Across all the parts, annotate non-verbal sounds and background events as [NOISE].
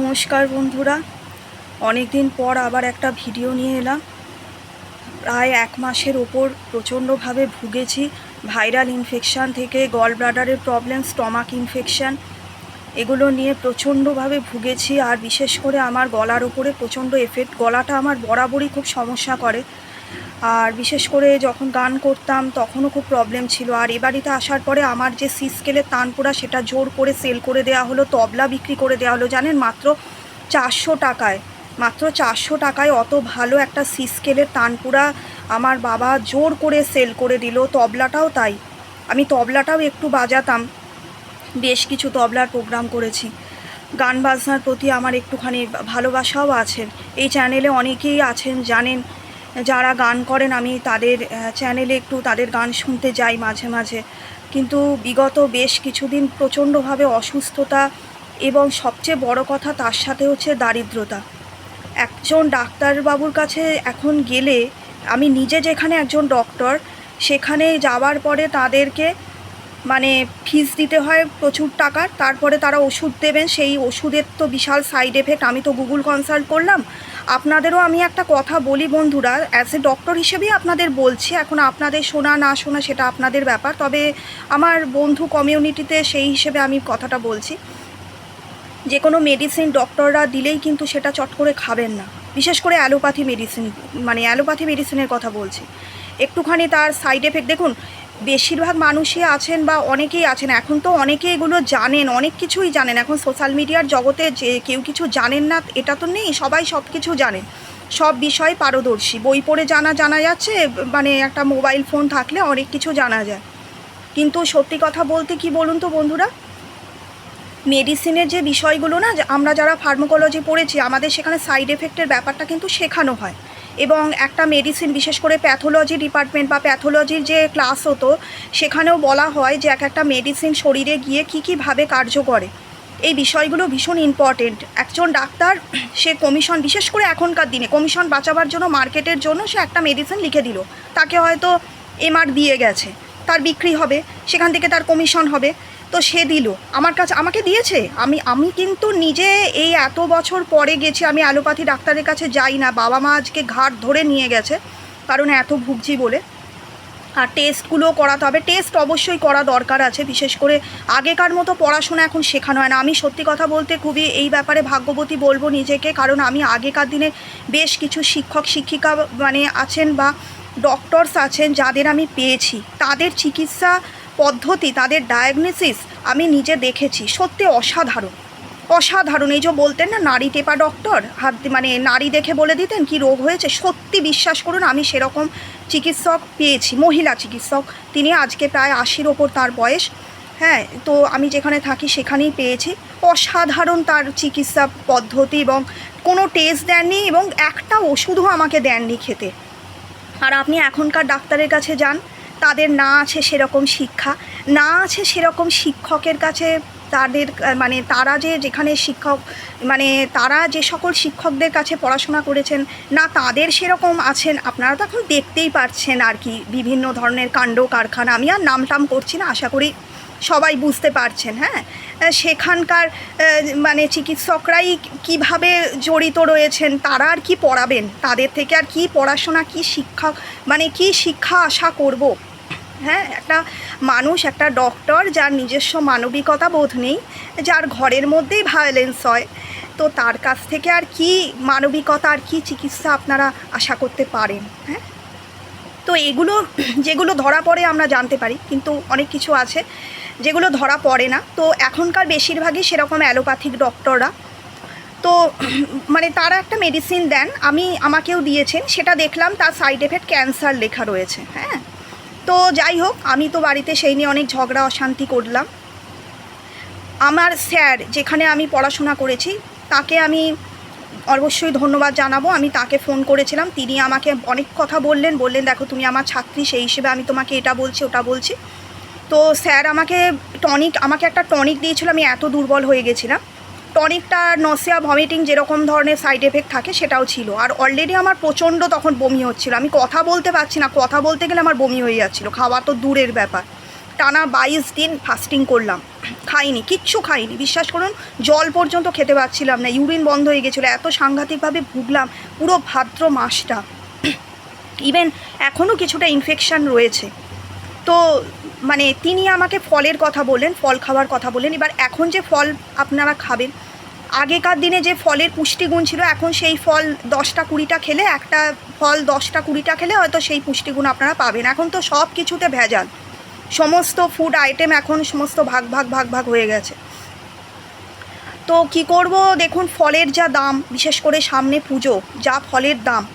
নমস্কার বন্ধুরা। অনেক দিন পর আবার একটা ভিডিও নিয়ে এলাম। প্রায় এক মাসের ওপর প্রচণ্ডভাবে ভুগেছি। ভাইরাল ইনফেকশান থেকে গল ব্লাডারের প্রবলেম স্টমাক ইনফেকশান এগুলো নিয়ে প্রচণ্ডভাবে ভুগেছি। আর বিশেষ করে আমার গলার ওপরে প্রচণ্ড এফেক্ট গলাটা আমার বরাবরই খুব সমস্যা করে। আর বিশেষ করে যখন গান করতাম, তখনও খুব প্রবলেম ছিল। আর এ বাড়িতে আসার পরে আমার যে সি স্কেলের তানপুরা, সেটা জোর করে সেল করে দেওয়া হলো, তবলা বিক্রি করে দেওয়া হলো, জানেন? মাত্র চারশো টাকায়, মাত্র চারশো টাকায় অত ভালো একটা সি স্কেলের তানপুরা আমার বাবা জোর করে সেল করে দিল। তবলাটাও তাই। আমি তবলাটাও একটু বাজাতাম। বেশ কিছু তবলার প্রোগ্রাম করেছি। গান বাজনার প্রতি আমার একটুখানি ভালোবাসাও আছেন এই চ্যানেলে অনেকেই আছেন, জানেন? যারা গান করেন, আমি তাদের চ্যানেলে একটু তাদের গান শুনতে যাই মাঝে মাঝে। কিন্তু বিগত বেশ কিছুদিন প্রচণ্ডভাবে অসুস্থতা এবং সবচেয়ে বড় কথা তার সাথে হচ্ছে দারিদ্রতা। একজন ডাক্তারবাবুর কাছে এখন গেলে আমি নিজে যেখানে একজন ডক্টর সেখানে যাওয়ার পরে তাদেরকে মানে ফিস দিতে হয় প্রচুর টাকার তারপরে তারা ওষুধ দেবেন, সেই ওষুধের তো বিশাল সাইড এফেক্ট আমি তো গুগল কনসাল্ট করলাম। আপনাদেরও আমি একটা কথা বলি বন্ধুরা অ্যাজ এ ডক্টর হিসেবেই আপনাদের বলছি, এখন আপনাদের শোনা না শোনা সেটা আপনাদের ব্যাপার, তবে আমার বন্ধু কমিউনিটিতে সেই হিসেবে আমি কথাটা বলছি। যে কোনো মেডিসিন ডক্টররা দিলেই কিন্তু সেটা চট করে খাবেন না। বিশেষ করে অ্যালোপ্যাথি মেডিসিন মানে অ্যালোপ্যাথি মেডিসিনের কথা বলছি। একটুখানি তার সাইড এফেক্ট দেখুন বেশিরভাগ মানুষই আছেন বা অনেকেই আছেন, এখন তো অনেকে এগুলো জানেন, অনেক কিছুই জানেন। এখন সোশ্যাল মিডিয়ার জগতে যে কেউ কিছু জানেন না, এটা তো নেই, সবাই সব কিছু জানেন। সব বিষয়ে পারদর্শী। বই পড়ে জানা জানা যাচ্ছে মানে একটা মোবাইল ফোন থাকলে অনেক কিছু জানা যায়। কিন্তু সত্যি কথা বলতে কি বলুন তো বন্ধুরা? মেডিসিনের যে বিষয়গুলো না আমরা যারা ফার্মোকোলজি পড়েছি, আমাদের সেখানে সাইড এফেক্টের ব্যাপারটা কিন্তু শেখানো হয়। এবং একটা মেডিসিন বিশেষ করে প্যাথোলজি ডিপার্টমেন্ট বা প্যাথোলজির যে ক্লাস হতো, সেখানেও বলা হয় যে এক একটা মেডিসিন শরীরে গিয়ে কী কীভাবে কার্য করে। এই বিষয়গুলো ভীষণ ইম্পর্টেন্ট একজন ডাক্তার, সে কমিশন বিশেষ করে এখনকার দিনে কমিশন বাঁচাবার জন্য মার্কেটের জন্য সে একটা মেডিসিন লিখে দিল। তাকে হয়তো এমআর দিয়ে গেছে, তার বিক্রি হবে, সেখান থেকে তার কমিশন হবে। তো সে দিল। আমার কাছে, আমাকে দিয়েছে? আমি আমি কিন্তু নিজে এই এত বছর পরে গেছি, আমি অ্যালোপ্যাথি ডাক্তারের কাছে যাই না। বাবা মা আজকে ঘাট ধরে নিয়ে গেছে, কারণ এত ভুগছি বলে। আর টেস্টগুলো করাতে হবে। টেস্ট অবশ্যই করা দরকার আছে, বিশেষ করে আগেকার মতো পড়াশোনা এখন শেখানো হয় না। আমি সত্যি কথা বলতে খুবই এই ব্যাপারে ভাগ্যবতী বলব নিজেকে, কারণ আমি আগেকার দিনে বেশ কিছু শিক্ষক, শিক্ষিকা মানে আছেন বা ডক্টরস আছেন, যাদের আমি পেয়েছি। তাদের চিকিৎসা পদ্ধতি, তাদের ডায়াগনোসিস আমি নিজে দেখেছি। সত্যি অসাধারণ। অসাধারণ। এই যে বলতেন না, নারী টেপা ডক্টর হাত মানে নারী দেখে বলে দিতেন কি রোগ হয়েছে, সত্যি বিশ্বাস করুন, আমি সেরকম চিকিৎসক পেয়েছি, মহিলা চিকিৎসক। তিনি আজকে প্রায় আশির ওপর তার বয়স। হ্যাঁ তো আমি যেখানে থাকি সেখানেই পেয়েছি। অসাধারণ তার চিকিৎসা পদ্ধতি এবং কোনো টেস্ট দেননি এবং একটা ওষুধও আমাকে দেননি খেতে। আর আপনি এখনকার ডাক্তারের কাছে যান তাদের না আছে সেরকম শিক্ষা, না আছে সেরকম শিক্ষকের কাছে তাদের মানে তারা যে যেখানে শিক্ষক মানে তারা যে সকল শিক্ষকদের কাছে পড়াশোনা করেছেন, না তাদের সেরকম আছেন, আপনারা তো এখন দেখতেই পারছেন আর কি বিভিন্ন ধরনের কাণ্ড কারখানা। আমি আর নাম টাম করছি না, আশা করি সবাই বুঝতে পারছেন হ্যাঁ? সেখানকার মানে চিকিৎসকরাই কীভাবে জড়িত রয়েছেন, তারা আর কি পড়াবেন? তাদের থেকে আর কি পড়াশোনা, কি শিক্ষা মানে কি শিক্ষা আশা করব? হ্যাঁ একটা মানুষ, একটা ডক্টর যার নিজস্ব মানবিকতা বোধ নেই, যার ঘরের মধ্যেই ভায়োলেন্স হয়, তো তার কাছ থেকে আর কি মানবিকতা, আর কি চিকিৎসা আপনারা আশা করতে পারেন হ্যাঁ? তো এগুলো, যেগুলো ধরা পড়ে আমরা জানতে পারি, কিন্তু অনেক কিছু আছে। যেগুলো ধরা পড়ে না। তো এখনকার বেশিরভাগই সেরকম অ্যালোপ্যাথিক ডক্টররা। তো মানে তারা একটা মেডিসিন দেন, আমি আমাকেও দিয়েছেন, সেটা দেখলাম, তার সাইড এফেক্ট ক্যান্সার লেখা রয়েছে হ্যাঁ। তো যাই হোক, আমি তো বাড়িতে সেই নিয়ে অনেক ঝগড়া, অশান্তি করলাম। আমার স্যার, যেখানে আমি পড়াশোনা করেছি, তাকে আমি অবশ্যই ধন্যবাদ জানাব। আমি তাকে ফোন করেছিলাম, তিনি আমাকে অনেক কথা বললেন বললেন, দেখো, তুমি আমার ছাত্রী, সেই হিসেবে আমি তোমাকে এটা বলছি, ওটা বলছি। তো স্যার আমাকে টনিক আমাকে একটা টনিক দিয়েছিল, আমি এত দুর্বল হয়ে গেছিলাম। টনিকটা নসিয়া ভমিটিং যেরকম ধরনের সাইড এফেক্ট থাকে সেটাও ছিল। আর অলরেডি আমার প্রচণ্ড তখন বমি হচ্ছিল। আমি কথা বলতে পারছি না, কথা বলতে গেলে আমার বমি হয়ে যাচ্ছিল। খাওয়া তো দূরের ব্যাপার। টানা বাইশ দিন ফাস্টিং করলাম। খাইনি, কিচ্ছু খাইনি। বিশ্বাস করুন, জল পর্যন্ত খেতে পারছিলাম না। ইউরিন বন্ধ হয়ে গেছিল। এত সাংঘাতিকভাবে ভুগলাম, পুরো ভাদ্র মাসটা। [CLEARS THROAT] ইভেন এখনও কিছুটা ইনফেকশান রয়েছে। তো মানে তিনি আমাকে ফলের কথা বললেন, ফল খাওয়ার কথা বললেন। এবার এখন যে ফল আপনারা খাবেন, আগেকার দিনে যে ফলের পুষ্টিগুণ ছিল, এখন সেই ফল দশটা কুড়িটা খেলে, একটা ফল দশটা কুড়িটা খেলে হয়তো সেই পুষ্টিগুণ আপনারা পাবেন। এখন তো সব কিছুতে ভেজাল। সমস্ত ফুড আইটেম এখন সমস্ত ভাগ ভাগ ভাগ ভাগ হয়ে গেছে। তো কি করব? দেখুন, ফলের যা দাম, বিশেষ করে সামনে পুজো, যা ফলের দাম,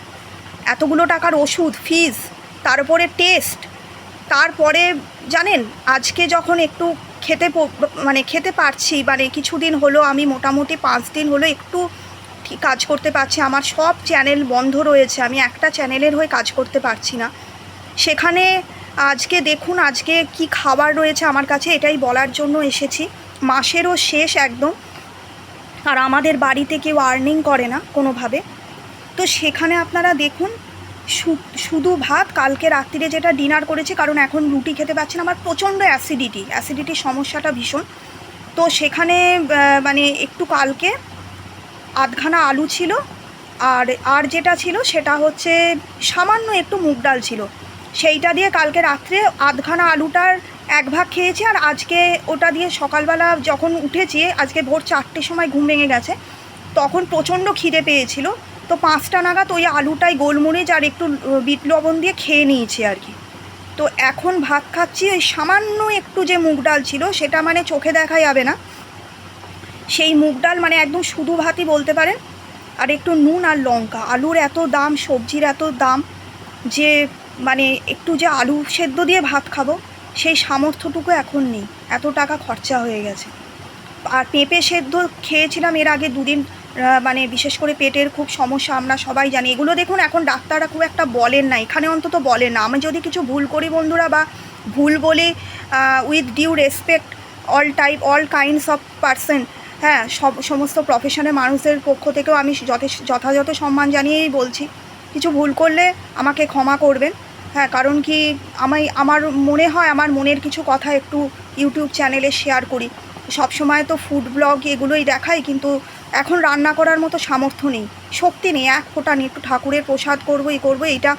এতগুলো টাকার ওষুধ ফিজ তারপরে টেস্ট তারপরে, জানেন, আজকে যখন একটু খেতে মানে খেতে পারছি মানে কিছুদিন হলো আমি মোটামুটি পাঁচ দিন হলো একটু কাজ করতে পারছি, আমার সব চ্যানেল বন্ধ রয়েছে, আমি একটা চ্যানেলের হয়ে কাজ করতে পারছি না। সেখানে আজকে দেখুন, আজকে কি খাবার রয়েছে আমার কাছে এটাই বলার জন্য এসেছি। মাসেরও শেষ একদম। আর আমাদের বাড়িতে কেউ আর্নিং করে না কোনোভাবে। তো সেখানে আপনারা দেখুন শুধু ভাত, কালকে রাত্রিরে যেটা ডিনার করেছি, কারণ এখন রুটি খেতে পারছি না, আমার প্রচণ্ড অ্যাসিডিটি অ্যাসিডিটির সমস্যাটা ভীষণ। তো সেখানে মানে একটু কালকে আধখানা আলু ছিল, আর আর যেটা ছিল সেটা হচ্ছে সামান্য একটু মুগ ডাল ছিল। সেইটা দিয়ে কালকে রাত্রে আধখানা আলুটার এক ভাগ খেয়েছি, আর আজকে ওটা দিয়ে সকালবেলা যখন উঠেছি, আজকে ভোর চারটের সময় ঘুম ভেঙে গেছে, তখন প্রচণ্ড খিদে পেয়েছিল। তো পাঁচটা নাগাদ ওই আলুটাই গোলমরিচ আর একটু বিট লবণ দিয়ে খেয়ে নিয়েছি আর কি। তো এখন ভাত খাচ্ছি, ওই সামান্য একটু যে মুগ ডাল ছিল, সেটা মানে চোখে দেখা যাবে না। সেই মুগ ডাল মানে একদম শুধু ভাতই বলতে পারেন। আর একটু নুন আর লঙ্কা। আলুর এত দাম, সবজির এত দাম, যে মানে একটু যে আলু সেদ্ধ দিয়ে ভাত খাব, সেই সামর্থ্যটুকু এখন নেই। এত টাকা খরচা হয়ে গেছে। আর পেঁপে সেদ্ধ খেয়েছিলাম এর আগে দুদিন মানে বিশেষ করে পেটের খুব সমস্যা, আমরা সবাই জানি। এগুলো দেখুন, এখন ডাক্তাররা খুব একটা বলেন না, এখানে অন্তত বলেন না। আমি যদি কিছু ভুল করি বন্ধুরা, বা ভুল বলে with due respect all type all kinds of person হ্যাঁ সব, সমস্ত প্রফেশনের মানুষের পক্ষ থেকেও আমি যথাযথ সম্মান জানিয়েই বলছি। কিছু ভুল করলে আমাকে ক্ষমা করবেন। হ্যাঁ কারণ কি আমি আমার মনে হয়, আমার মনের কিছু কথা একটু ইউটিউব চ্যানেলে শেয়ার করি। সব সময় তো ফুড ব্লগ এগুলোই দেখাই, কিন্তু এখন রান্না করার মতো সামর্থ্য নেই। শক্তি নেই, এক ফোঁটা নেই একটু ঠাকুরের প্রসাদ করব এই করব এইটা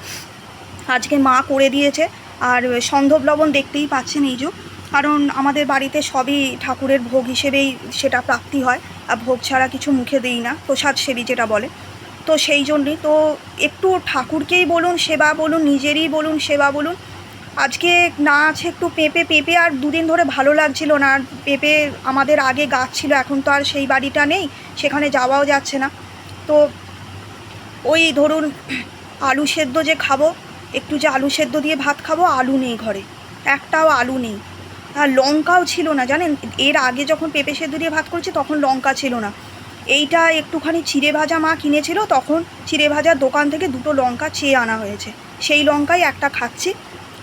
আজকে মা করে দিয়েছে। আর সন্ধব লবণ দেখতেই পাচ্ছেন এই যুগ। কারণ আমাদের বাড়িতে সবই ঠাকুরের ভোগ হিসেবেই সেটা প্রাপ্তি হয়, আর ভোগ ছাড়া কিছু মুখে দিই না, প্রসাদ সেবী যেটা বলে। তো সেই জন্যই তো একটু ঠাকুরকেই বলুন, সেবা বলুন, নিজেরই বলুন, সেবা বলুন আজকে না আছে একটু পেঁপে পেঁপে আর দুদিন ধরে ভালো লাগছিল না। আর পেঁপে আমাদের আগে গাছ ছিল, এখন তো আর সেই বাড়িটা নেই, সেখানে যাওয়াও যাচ্ছে না। তো ওই ধরুন আলু সেদ্ধ যে খাব, একটু যে আলু সেদ্ধ দিয়ে ভাত খাব, আলু নেই ঘরে। একটাও আলু নেই। আর লঙ্কাও ছিল না, জানেন? এর আগে যখন পেঁপে সেদ্ধ দিয়ে ভাত করেছি, তখন লঙ্কা ছিল না। এইটা একটুখানি চিড়ে ভাজা মা কিনেছিল, তখন চিড়ে ভাজার দোকান থেকে দুটো লঙ্কা চেয়ে আনা হয়েছে। সেই লঙ্কাই একটা খাচ্ছি।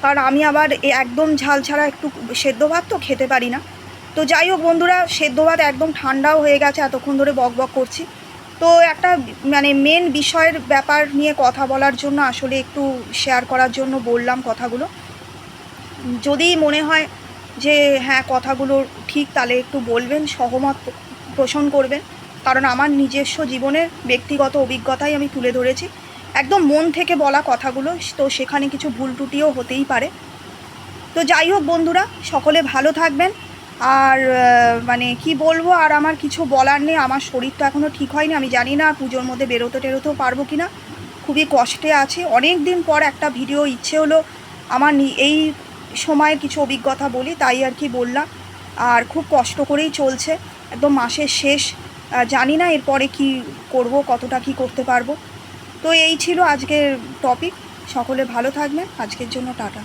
কারণ আমি আবার একদম ঝাল ছাড়া একটু সেদ্ধ ভাত তো খেতে পারি না। তো যাই হোক বন্ধুরা, সেদ্ধ ভাত একদম ঠান্ডাও হয়ে গেছে এতক্ষণ ধরে বক বক করছি। তো একটা মানে মেন বিষয়ের ব্যাপার নিয়ে কথা বলার জন্য, আসলে একটু শেয়ার করার জন্য বললাম কথাগুলো। যদি মনে হয় যে হ্যাঁ কথাগুলো ঠিক, তাহলে একটু বলবেন, সহমত পোষণ করবেন। কারণ আমার নিজস্ব জীবনের ব্যক্তিগত অভিজ্ঞতাই আমি তুলে ধরেছি। একদম মন থেকে বলা কথাগুলো, তো সেখানে কিছু ভুল ত্রুটিও হতেই পারে। তো যাই হোক বন্ধুরা, সকলে ভালো থাকবেন। আর মানে কি বলব, আর আমার কিছু বলার নেই, আমার শরীর তো এখনও ঠিক হয়নি, আমি জানি না পুজোর মধ্যে বেরোতে টেরোতেও পারব কি না খুবই কষ্টে আছে। অনেক দিন পর একটা ভিডিও ইচ্ছে হলো আমার এই সময়ের কিছু অভিজ্ঞতা বলি, তাই আর কি বললাম। আর খুব কষ্ট করেই চলছে। একদম মাসের শেষ জানি না এরপরে কি করব, কতটা কি করতে পারব। তো এই ছিল আজকের টপিক সকলে ভালো থাকবেন। আজকের জন্য টাটা।